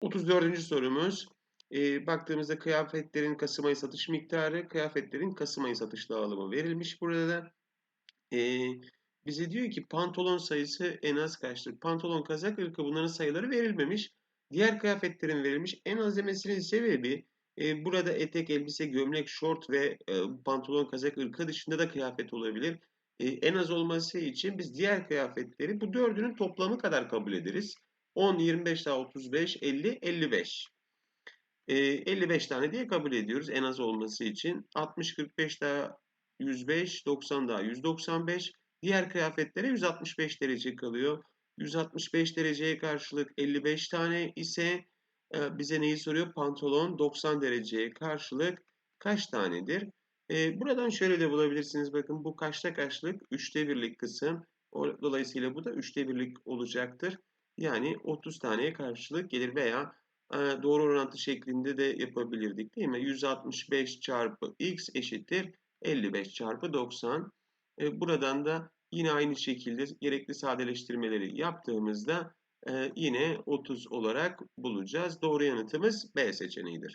34. sorumuz. Ee, baktığımızda kıyafetlerin Kasım ayı satış miktarı, kıyafetlerin Kasım ayı satış dağılımı verilmiş burada da. Ee, bize diyor ki pantolon sayısı en az kaçtır? Pantolon, kazak, ırkı bunların sayıları verilmemiş. Diğer kıyafetlerin verilmiş. En az demesinin sebebi e, burada etek, elbise, gömlek, şort ve e, pantolon, kazak, ırkı dışında da kıyafet olabilir. E, en az olması için biz diğer kıyafetleri bu dördünün toplamı kadar kabul ederiz. 10, 25 daha 35, 50, 55. E, 55 tane diye kabul ediyoruz en az olması için. 60, 45 daha 105, 90 daha 195. Diğer kıyafetlere 165 derece kalıyor. 165 dereceye karşılık 55 tane ise e, bize neyi soruyor? Pantolon 90 dereceye karşılık kaç tanedir? E, buradan şöyle de bulabilirsiniz. Bakın bu kaçta kaçlık? 3'te birlik kısım. Dolayısıyla bu da 3'te birlik olacaktır. Yani 30 taneye karşılık gelir veya doğru orantı şeklinde de yapabilirdik değil mi? 165 çarpı x eşittir 55 çarpı 90. E, buradan da yine aynı şekilde gerekli sadeleştirmeleri yaptığımızda yine 30 olarak bulacağız. Doğru yanıtımız B seçeneğidir.